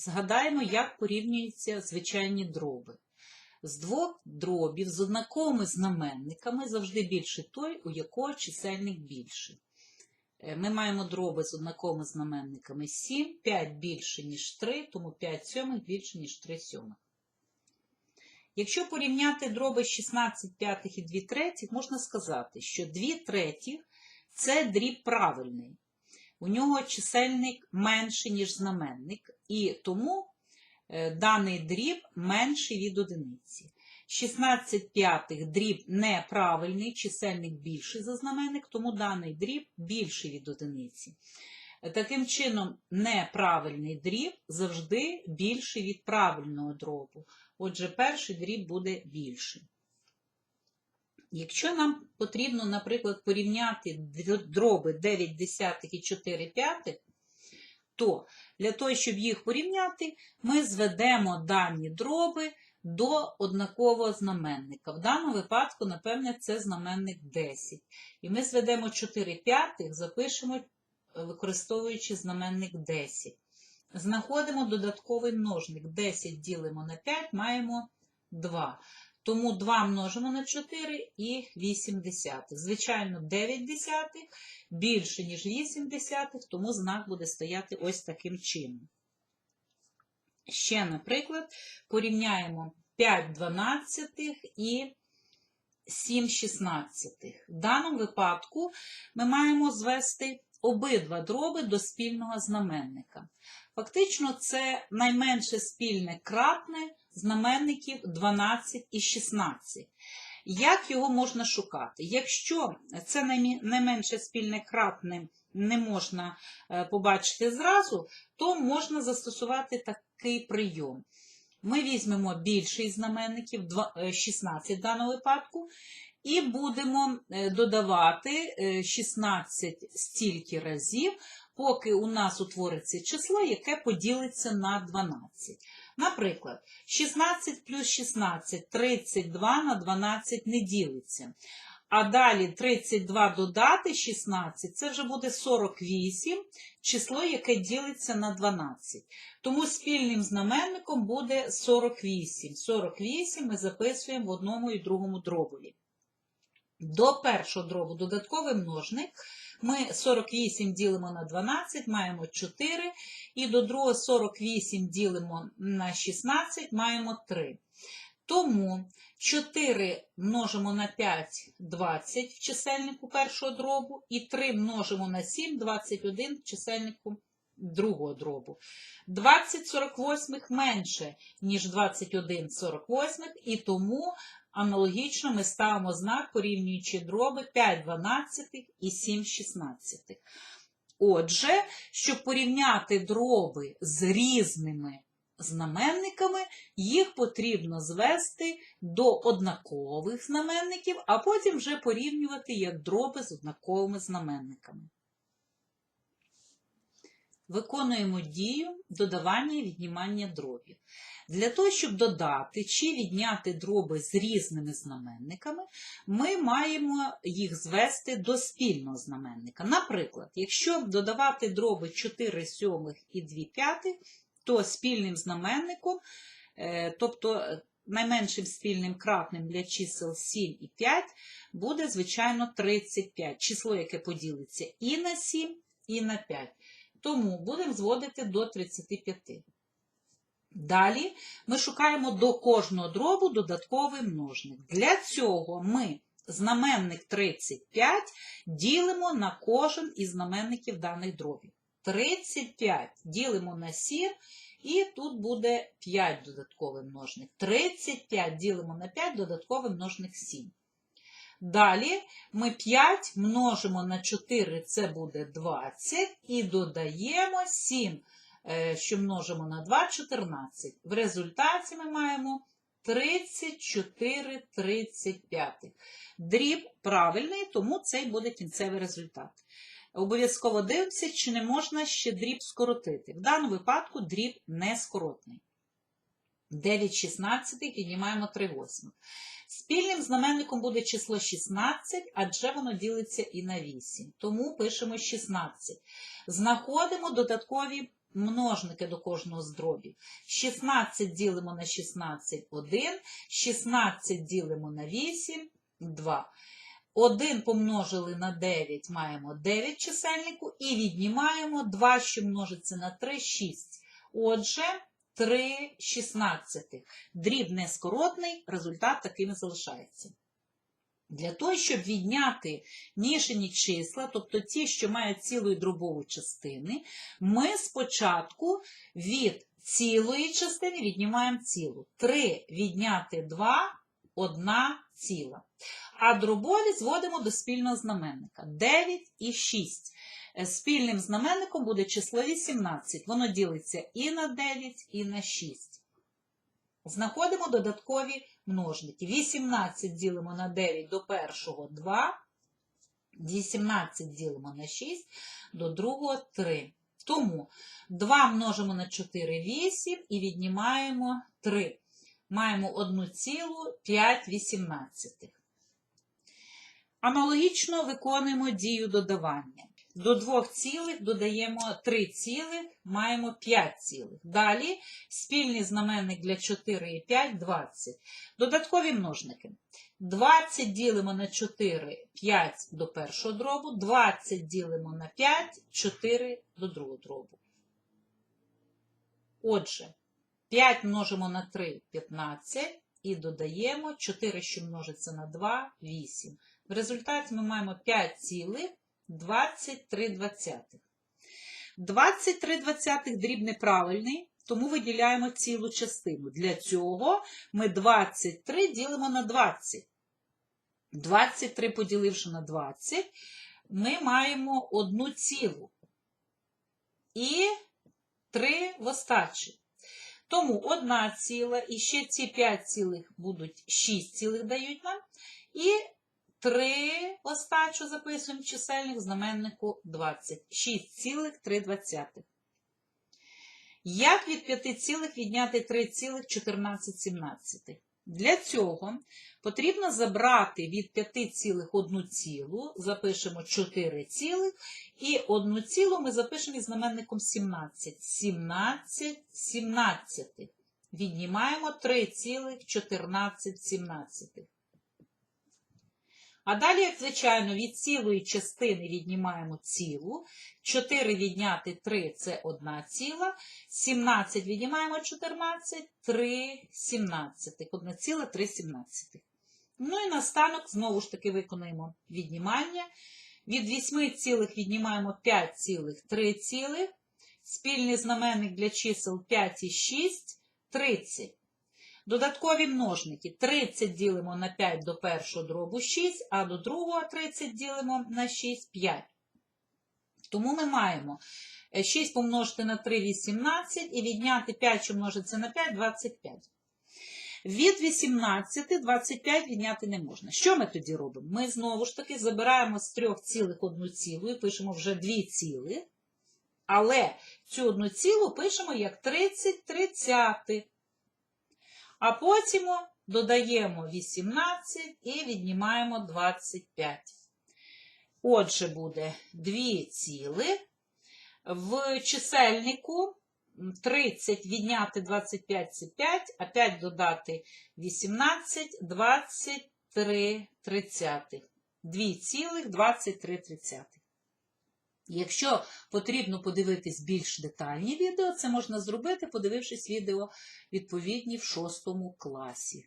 Згадаємо, як порівнюються звичайні дроби. З двох дробів з однаковими знаменниками завжди більший той, у якого чисельник більший. Е, Ми маємо дроби з однаковими знаменниками 7, 5 більше, ніж 3, тому 5 сьомих більше, ніж 3 сьомих. Якщо порівняти дроби 16 п'ятих і 2 третіх, можна сказати, що 2 третіх – це дріб правильний. У нього чисельник менший, ніж знаменник, і тому е, даний дріб менший від одиниці. 16 п'ятих дріб неправильний, чисельник більший за знаменник, тому даний дріб більший від одиниці. Таким чином, неправильний дріб завжди більший від правильного дробу. Отже, перший дріб буде більший. Якщо нам потрібно, наприклад, порівняти дроби 9 десятих і 4 п'ятих, то для того, щоб їх порівняти, ми зведемо дані дроби до однакового знаменника. В даному випадку, напевне, це знаменник 10. І ми зведемо 4 п'ятих, запишемо, е, використовуючи знаменник 10. Знаходимо додатковий множник. 10 ділимо на 5, маємо 2. Тому 2 множимо на 4 і 8 десятих. Звичайно, 9 десятих більше, ніж 8 десятих, тому знак буде стояти ось таким чином. Ще, наприклад, порівняємо 5 дванадцятих і 7 шістнадцятих. В даному випадку ми маємо звести обидва дроби до спільного знаменника. Фактично, це найменше спільне кратне знаменників 12 і 16. Як його можна шукати? Якщо це найменше спільне кратне не можна е, побачити зразу, то можна застосувати такий прийом. Ми візьмемо більший знаменників, е, 16 в даному випадку, і будемо е, додавати е, 16 стільки разів, поки у нас утвориться число, яке поділиться на 12. Наприклад, 16 плюс 16 32 на 12 не ділиться. А далі 32 додати 16, це вже буде 48, число, яке ділиться на 12. Тому спільним знаменником буде 48. 48 ми записуємо в одному і другому дробові. До першого дробу додатковий множник. Ми 48 ділимо на 12, маємо 4. І до другого 48 ділимо на 16, маємо 3. Тому 4 множимо на 5 – 20 в чисельнику першого дробу, і 3 множимо на 7 – 21 в чисельнику другого дробу. 20 48 менше, ніж 21 48, і тому аналогічно ми ставимо знак, порівнюючи дроби 5 12 і 7 16. Отже, щоб порівняти дроби з різними знаменниками, їх потрібно звести до однакових знаменників, а потім вже порівнювати як дроби з однаковими знаменниками. Виконуємо дію додавання і віднімання дробів. Для того, щоб додати чи відняти дроби з різними знаменниками, ми маємо їх звести до спільного знаменника. Наприклад, якщо додавати дроби 4 сьомих і 2 п'ятих, то спільним знаменником, е, тобто е, найменшим спільним кратним для чисел 7 і 5, буде, звичайно, 35, число, яке поділиться і на 7, і на 5. Тому будемо зводити до 35. Далі ми шукаємо до кожного дробу додатковий множник. Для цього ми знаменник 35 ділимо на кожен із знаменників даних дробів. 35 ділимо на 7, і тут буде 5 додатковий множник. 35 ділимо на 5, додатковий множник 7. Далі ми 5 множимо на 4, це буде 20, і додаємо 7, е, що множимо на 2, 14. В результаті ми маємо 34 35. Дріб правильний, тому цей буде кінцевий результат. Обов'язково дивимося, чи не можна ще дріб скоротити. В даному випадку дріб не скоротний. 9 16 піднімаємо 3 восьмих. Спільним знаменником буде число 16, адже воно ділиться і на 8. Тому пишемо 16. Знаходимо додаткові множники до кожного з дробів. 16 ділимо на 16 – 1, 16 ділимо на 8 – 2. 1 помножили на 9, маємо 9 чисельнику, і віднімаємо 2, що множиться на 3 – 6. Отже, 3 шістнадцятих. Дріб нескоротний, результат таким і залишається. Для того, щоб відняти нішені числа, тобто ті, що мають цілу і дробову частини, ми спочатку від цілої частини віднімаємо цілу. 3 відняти 2 – 1 ціла. А дробові зводимо до спільного знаменника 9 і 6. Е, Спільним знаменником буде число 18. Воно ділиться і на 9, і на 6. Знаходимо додаткові множники. 18 ділимо на 9 до першого 2, 18 ділимо на 6, до другого 3. Тому 2 множимо на 4 – 8 і віднімаємо 3. Маємо 1,5 Аналогічно виконуємо дію додавання. До 2 цілих додаємо 3 цілих, маємо 5 цілих. Далі спільний знаменник для 4 і 5 – 20. Додаткові множники. 20 ділимо на 4 – 5 до першого дробу, 20 ділимо на 5 – 4 до другого дробу. Отже, 5 множимо на 3 – 15 і додаємо 4, що множиться на 2 – 8. В результаті ми маємо 5 цілих 23 двадцятих. 23 двадцятих дріб неправильний, тому виділяємо цілу частину. Для цього ми 23 ділимо на 20. 23 поділивши на 20, ми маємо одну цілу. І 3 в остачі. Тому одна ціла, і ще ці 5 цілих будуть 6 цілих дають нам. І 3 остачу записуємо в чисельник знаменнику 20. 6,3. Як від 5 цілих відняти 3,14? Для цього потрібно забрати від 5 цілих 1 цілу, запишемо 4 цілих, і 1 цілу ми запишемо із знаменником 17. 17 17. Віднімаємо 3,14. А далі, як звичайно, від цілої частини віднімаємо цілу. 4 відняти 3 це 1 ціла. 17 віднімаємо 14, 3 17. 1 ціла 3 17. Ну і настанок знову ж таки виконуємо віднімання. Від 8 цілих віднімаємо 5 цілих, 3 цілих. Спільний знаменник для чисел 5 і 6 – 30. Додаткові множники 30 ділимо на 5 до першого дробу 6, а до другого 30 ділимо на 6 5. Тому ми маємо 6 помножити на 3 18 і відняти 5, що множиться на 5 25. Від 18 25 відняти не можна. Що ми тоді робимо? Ми знову ж таки забираємо з 3 цілих одну цілу і пишемо вже 2 цілих. Але цю одну цілу пишемо як 30 тридцятих. А потім додаємо 18 і віднімаємо 25. Отже, буде 2 ціли. В чисельнику 30 відняти 25 це 5, а 5 додати 18, 23 тридцятих. 2 цілих 23 тридцятих. Якщо потрібно подивитись більш детальні відео, це можна зробити, подивившись відео відповідні в шостому класі.